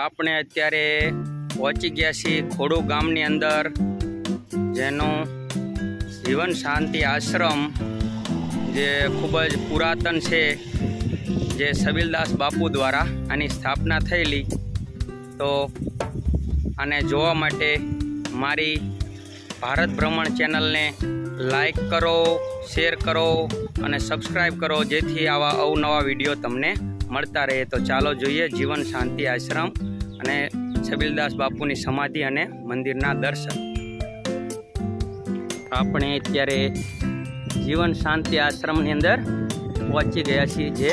આપણે અત્યારે પહોંચી ગયા છીએ ખોડો ગામની અંદર, જેનું જીવન શાંતિ આશ્રમ, જે ખૂબ જ પુરાતન છે, જે સબીલદાસ બાપુ દ્વારા આની સ્થાપના થયેલી. તો આને જોવા માટે મારી ભારત ભ્રમણ ચેનલને લાઈક કરો, શેર કરો અને સબસ્ક્રાઈબ કરો, જેથી આવા અવનવા વીડિયો તમને મળતા રહે તો ચાલો જોઈએ જીવન શાંતિ આશ્રમ અને છબીલદાસ બાપુની સમાધિ અને મંદિરના દર્શન. આપણે અત્યારે જીવન શાંતિ આશ્રમની અંદર પહોંચી ગયા છીએ જે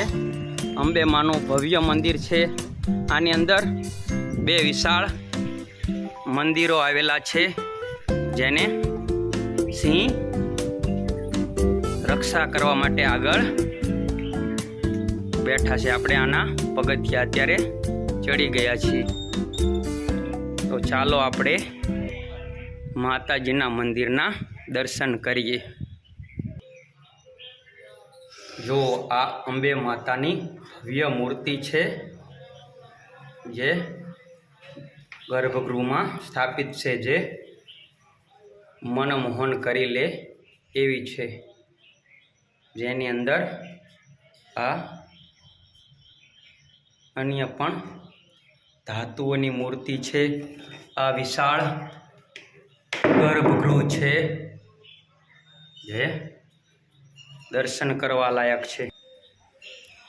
અંબે માનું ભવ્ય મંદિર છે. આની અંદર બે વિશાળ મંદિરો આવેલા છે, જેને સિંહ રક્ષા કરવા માટે આગળ બેઠા છે આપણે આના પગથિયા અત્યારે ચડી ગયા છીએ. તો ચાલો આપણે માતાજીના મંદિરના દર્શન કરીએ. જો આ અંબે માતાની ભવ્ય મૂર્તિ છે, જે ગર્ભગૃહમાં સ્થાપિત છે, જે મનમોહન કરી લે એવી છે. જેની અંદર આ અન્ય પણ ધાતુઓની મૂર્તિ છે. આ વિશાળ ગર્ભગૃહ છે. જે દર્શન કરવા લાયક છે.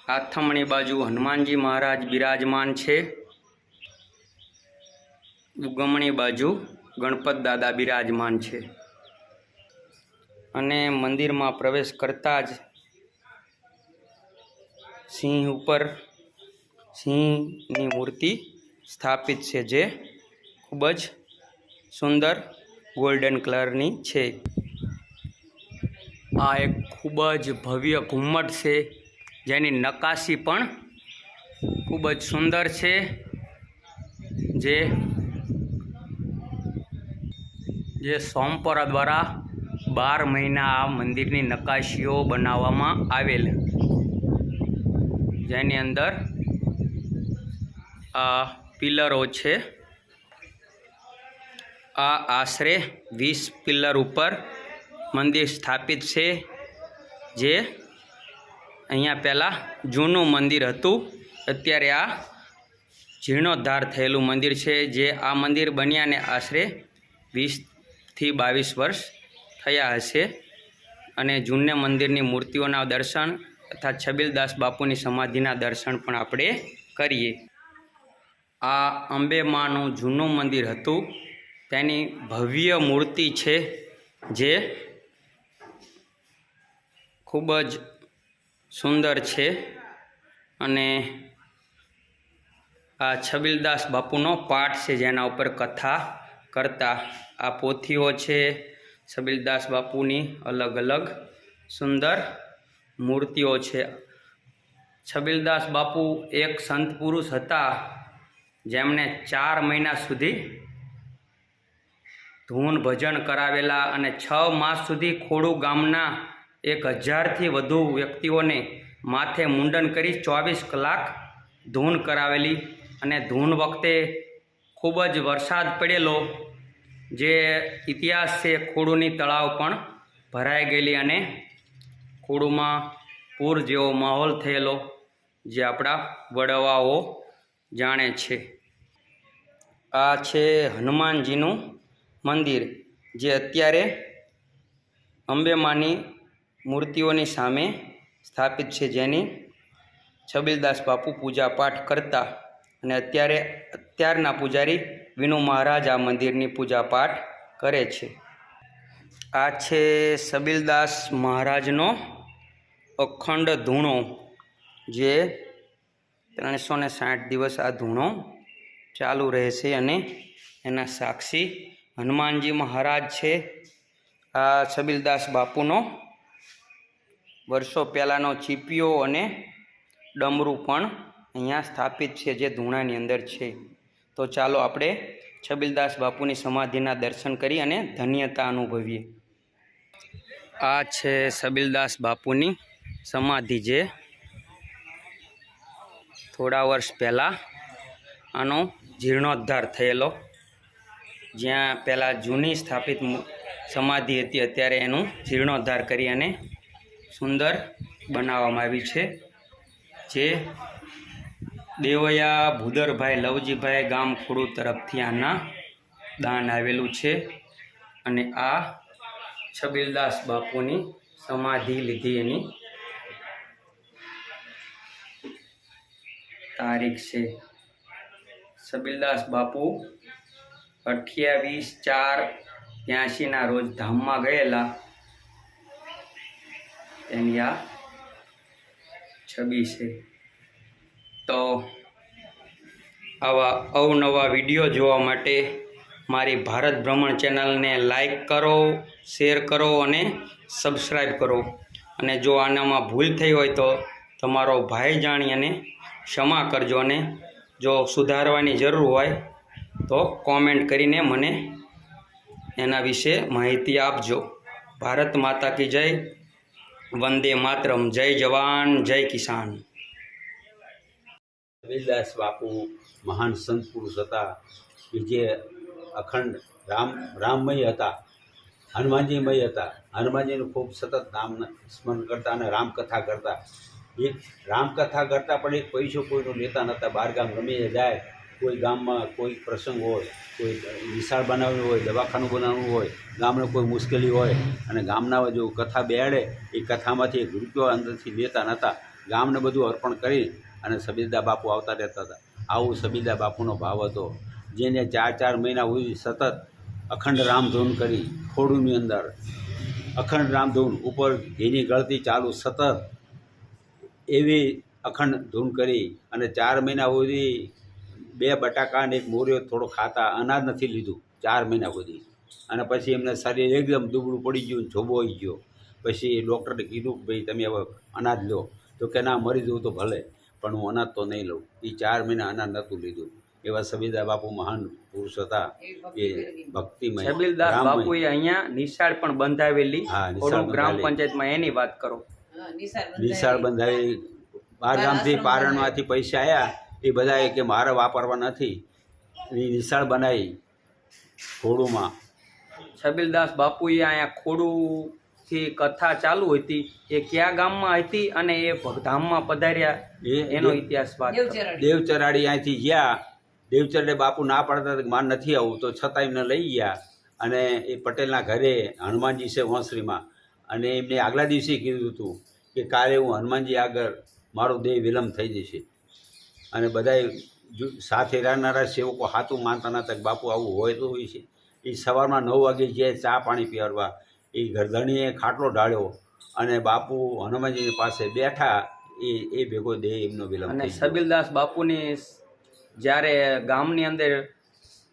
આથમણી બાજુ હનુમાનજી મહારાજ બિરાજમાન છે. ઉગમણી બાજુ ગણપત દાદા બિરાજમાન છે. અને મંદિરમાં પ્રવેશ કરતાં જ સિંહ ઉપર સિંહની મૂર્તિ સ્થાપિત છે જે ખૂબ જ સુંદર ગોલ્ડન કલરની છે. આ એક ખૂબ જ ભવ્ય ઘુમ્મટ છે, જેની નકાશી પણ ખૂબ જ સુંદર છે, જે જે સોમપરા દ્વારા બાર મહિના આ મંદિરની નકાશીઓ બનાવવામાં આવેલ. જેની અંદર આ પિલરો છે. આ આશરે વીસ પિલર ઉપર મંદિર સ્થાપિત છે, જે અહીંયા પહેલાં જૂનું મંદિર હતું. અત્યારે આ જીર્ણોદ્ધાર થયેલું મંદિર છે, જે આ મંદિર બન્યાને આશરે વીસથી બાવીસ વર્ષ થયા હશે. અને જૂને મંદિરની મૂર્તિઓના દર્શન તથા છબીલદાસ બાપુની સમાધિના દર્શન પણ આપણે કરીએ. આ અંબેમાનું જૂનું મંદિર હતું. તેની ભવ્ય મૂર્તિ છે જે ખૂબ જ સુંદર છે અને આ છબીલદાસ બાપુનો પાઠ છે જેના ઉપર કથા કરતા. આ પોથીઓ છે છબીલદાસ બાપુની અલગ અલગ સુંદર મૂર્તિઓ છે. છબીલદાસ બાપુ એક સંત પુરુષ હતા. જેમણે ચાર મહિના સુધી ધૂન ભજન કરાવેલા અને છ માસ સુધી ખોડુ ગામના એક હજારથી વધુ વ્યક્તિઓને માથે મુંડન કરી ચોવીસ કલાક ધૂન કરાવેલી અને ધૂન વખતે ખૂબ જ વરસાદ પડેલો, જે ઇતિહાસ છે ખોડુની તળાવ પણ ભરાઈ ગયેલી અને ખોડુમાં પૂર જેવો માહોલ થયેલો, જે આપણા વડવાઓ જાણે છે. આ છે હનુમાનજીનું મંદિર, જે અત્યારે અંબેમાની મૂર્તિઓની સામે સ્થાપિત છે, જેની છબીલદાસ બાપુ પૂજા પાઠ કરતા અને અત્યારે અત્યારના પૂજારી વિનુ મહારાજ આ મંદિરની પૂજા પાઠ કરે છે. આ છે સબીલદાસ મહારાજનો અખંડ ધૂણો, જે ત્રણસો ને સાઠ દિવસ આ ધૂણો ચાલુ રહેશે અને એના સાક્ષી હનુમાનજી મહારાજ છે. આ છબીલદાસ બાપુનો વર્ષો પહેલાંનો ચીપિયો અને ડમરું પણ અહીંયા સ્થાપિત છે જે ધૂણાની અંદર છે. તો ચાલો આપણે છબીલદાસ બાપુની સમાધિના દર્શન કરી અને ધન્યતા અનુભવીએ. આ છે છબીલદાસ બાપુની સમાધિ જે થોડા વર્ષ પહેલાં આનો જીર્ણોદ્ધાર થયેલો. જ્યાં પહેલાં જૂની સ્થાપિત સમાધિ હતી, અત્યારે એનું જીર્ણોદ્ધાર કરી અને સુંદર બનાવવામાં આવી છે. જે દેવયા ભૂદરભાઈ લવજીભાઈ ગામ ખોડુ તરફથી આના દાન આવેલું છે અને આ છબીલદાસ બાપુની સમાધિ લીધી એની તારીખ છે. સબીલદાસ બાપુ અઠ્યાવીસ ચાર ત્યાંશીના રોજ ધામમાં ગયેલા. એની આ છબી છે. તો આવા અવનવા વીડિયો જોવા માટે મારી ભારત ભ્રમણ ચેનલને લાઈક કરો, શેર કરો અને સબસ્ક્રાઈબ કરો. અને જો આનામાં ભૂલ થઈ હોય તો તમારો ભાઈ જાણી અને ક્ષમા કરજો અને જો સુધારવાની જરૂર હોય તો કોમેન્ટ કરીને મને એના વિશે માહિતી આપજો. ભારત માતા કી જય, વંદે માતરમ. જય જવાન, જય કિસાન. કબીરદાસ બાપુ મહાન સંત પુરુષ હતા. કે જે અખંડ રામ, રામમય હતા. હનુમાનજીમય હતા. હનુમાનજીનું ખૂબ સતત નામ સ્મરણ કરતા અને રામકથા કરતા. એ રામકથા કરતાં પણ એક પૈસો કોઈનો લેતા નહોતા. બહાર ગામ ગમે જાય, કોઈ ગામમાં કોઈ પ્રસંગ હોય, કોઈ વિશાળ બનાવ્યું હોય, દવાખાનું બનાવવું હોય, ગામને કોઈ મુશ્કેલી હોય અને ગામના જો કથા બેહાડે, એ કથામાંથી એક રૂપિયો અંદરથી લેતા નહોતા. ગામને બધું અર્પણ કરી અને સબીરદા બાપુ આવતા રહેતા હતા. આવું સબીરદા બાપુનો ભાવ હતો. જેને ચાર ચાર મહિના સુધી સતત અખંડ રામધૂન કરી, ખોડુની અંદર અખંડ રામધૂન ઉપર ઘીની ગળતી ચાલુ સતત એવી અખંડ ધૂન કરી અને ચાર મહિના સુધી બે બટાકા અને એક મોર્યો થોડો ખાતા અનાજ નથી લીધું ચાર મહિના સુધી. અને પછી એમને શરીર એકદમ દુબળું પડી ગયું જોબોઈ ગયો. પછી ડૉક્ટરે કીધું કે ભાઈ તમે હવે અનાજ લો. તો કે ના મરી જવું તો ભલે પણ હું અનાજ તો નહીં લઉં. એ ચાર મહિના અનાજ નહોતું લીધું. એવા સબીદા બાપુ મહાન પુરુષ હતા. એ ભક્તિમય છબીલદાસ બાપુએ અહીંયા નિશાળ પણ બંધાવેલી. નિશાળ ગ્રામ પંચાયતમાં એની વાત કરો. નિશાળ બંધાવી બાર ગામથી પારણમાંથી પૈસા આવ્યા એ બધાએ કે મારે વાપરવા નથી. એ નિશાળ બનાવી ખોડુમાં છબીલદાસ બાપુએ અહીંયા ખોડુથી કથા ચાલુ હતી. એ કયા ગામમાં હતી અને એ ધામમાં પધાર્યા? એ એનો ઇતિહાસ વાત. દેવચરાડી અહીંથી ગયા. દેવચરડે બાપુ ના પાડતા માન કે મારે નથી આવું તો છતાં એમને લઈ ગયા. અને એ પટેલના ઘરે હનુમાનજી છે વંશરીમાં. અને એમને આગલા દિવસે કીધું હતું કે કાલે હું હનુમાનજી આગળ મારો દેહ વિલંબ થઈ જશે. અને બધાએ સાથે રહેનારા સેવકો હાથું માનતા નતા બાપુ આવું હોય તો હોય છે. એ સવારમાં નવ વાગે જાય ચા પાણી પીવડવા એ ગરધણીએ ખાટલો ઢાળ્યો અને બાપુ હનુમાનજીની પાસે બેઠા એ એ ભેગો દેહ એમનો વિલંબ અને સબીલદાસ બાપુની જ્યારે ગામની અંદર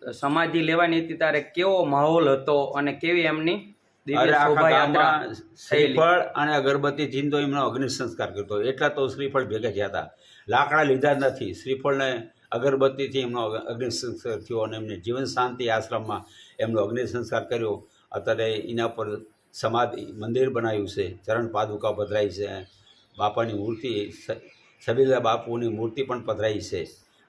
સમાધિ લેવાની હતી ત્યારે કેવો માહોલ હતો અને કેવી એમની શ્રીફળ અને અગરબત્તીથી તો એમનો અગ્નિ સંસ્કાર કરતો એટલા તો શ્રીફળ ભેગા થયા હતા. લાકડા લીધા જ નથી. શ્રીફળને અગરબત્તીથી એમનો અગ- અગ્નિ સંસ્કાર થયો અને એમને જીવન શાંતિ આશ્રમમાં એમનો અગ્નિ સંસ્કાર કર્યો. અત્યારે એના પર સમાધિ મંદિર બનાવ્યું છે. ચરણ પાદુકા પધરાઈ છે. બાપાની મૂર્તિ સબીલા બાપુની મૂર્તિ પણ પધરાઈ છે.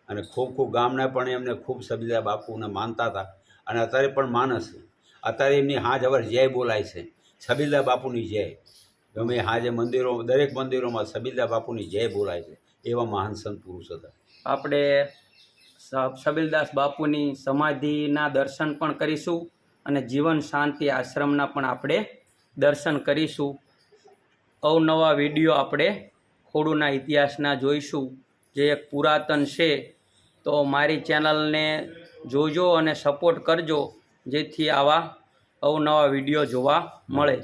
અને ખૂબ ખૂબ ગામના પણ એમને ખૂબ સબીલા બાપુને માનતા હતા. અને અત્યારે પણ માનસ છે. અત્યારે એમની હાજ હવે જય બોલાય છે. છબીલદા બાપુની જય. ગમે હાજે મંદિરો, દરેક મંદિરોમાં છબીલદા બાપુની જય બોલાય છે. એવા મહાન સંત પુરુષ હતા. આપણે છબીલદાસ બાપુની સમાધિના દર્શન પણ કરીશું અને જીવન શાંતિ આશ્રમના પણ આપણે દર્શન કરીશું. અવનવા વીડિયો આપણે ખોડુના ઇતિહાસના જોઈશું. જે એક પુરાતન છે. તો મારી ચેનલને જોજો અને સપોર્ટ કરજો. જેથી આવા અવનવા વીડિયો જોવા મળે.